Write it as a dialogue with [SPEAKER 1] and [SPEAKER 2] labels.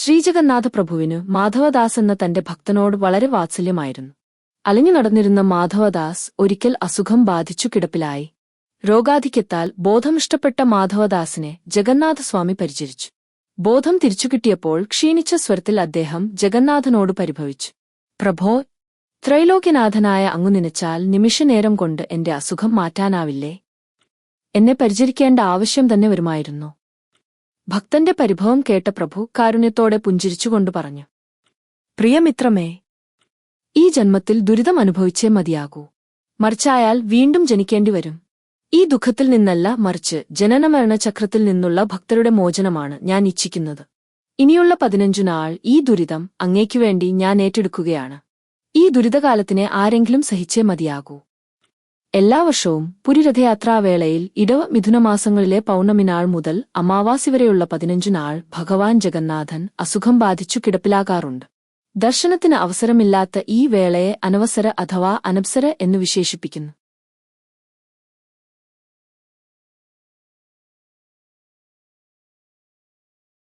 [SPEAKER 1] ശ്രീജഗന്നാഥ പ്രഭുവിന് മാധവദാസ് എന്ന തന്റെ ഭക്തനോട് വളരെ വാത്സല്യമായിരുന്നു. അലഞ്ഞു നടന്നിരുന്ന മാധവദാസ് ഒരിക്കൽ അസുഖം ബാധിച്ചു കിടപ്പിലായി. രോഗാധിക്യത്താൽ ബോധമിഷ്ടപ്പെട്ട മാധവദാസിനെ ജഗന്നാഥസ്വാമി പരിചരിച്ചു. ബോധം തിരിച്ചുകിട്ടിയപ്പോൾ ക്ഷീണിച്ച സ്വരത്തിൽ അദ്ദേഹം ജഗന്നാഥനോട് പരിഭവിച്ചു. പ്രഭോ ത്രൈലോക്യനാഥനായ അങ്ങു നനച്ചാൽ നിമിഷനേരം കൊണ്ട് എന്റെ അസുഖം മാറ്റാനാവില്ലേ? എന്നെ പരിചരിക്കേണ്ട ആവശ്യം തന്നെ വരുമായിരുന്നു. ഭക്തന്റെ പരിഭവം കേട്ട പ്രഭു കാരുണ്യത്തോടെ പുഞ്ചിരിച്ചുകൊണ്ട് പറഞ്ഞു പ്രിയമിത്രമേ ഈ ജന്മത്തിൽ ദുരിതം അനുഭവിച്ചേ മതിയാകൂ. മറിച്ചായാൽ വീണ്ടും ജനിക്കേണ്ടി വരും. ഈ ദുഃഖത്തിൽ നിന്നല്ല മറിച്ച് ജനനമരണ ചക്രത്തിൽ നിന്നുള്ള ഭക്തരുടെ മോചനമാണ് ഞാൻ ഇച്ഛിക്കുന്നത്. ഇനിയുള്ള പതിനഞ്ചു നാൾ ഈ ദുരിതം അങ്ങേക്കുവേണ്ടി ഞാൻ ഏറ്റെടുക്കുകയാണ്. ഈ ദുരിതകാലത്തിനെ ആരെങ്കിലും സഹിച്ചേ മതിയാകൂ. എല്ലാ വർഷവും പുരിരഥയാത്രാവേളയിൽ ഇടവ മിഥുനമാസങ്ങളിലെ പൗർണമി നാൾ മുതൽ അമാവാസി വരെയുള്ള പതിനഞ്ചു നാൾ ഭഗവാൻ ജഗന്നാഥൻ അസുഖം ബാധിച്ചു കിടപ്പിലാകാറുണ്ട്. ദർശനത്തിന് അവസരമില്ലാത്ത ഈ വേളയെ അനവസര അഥവാ അനപ്സര എന്നു വിശേഷിപ്പിക്കുന്നു.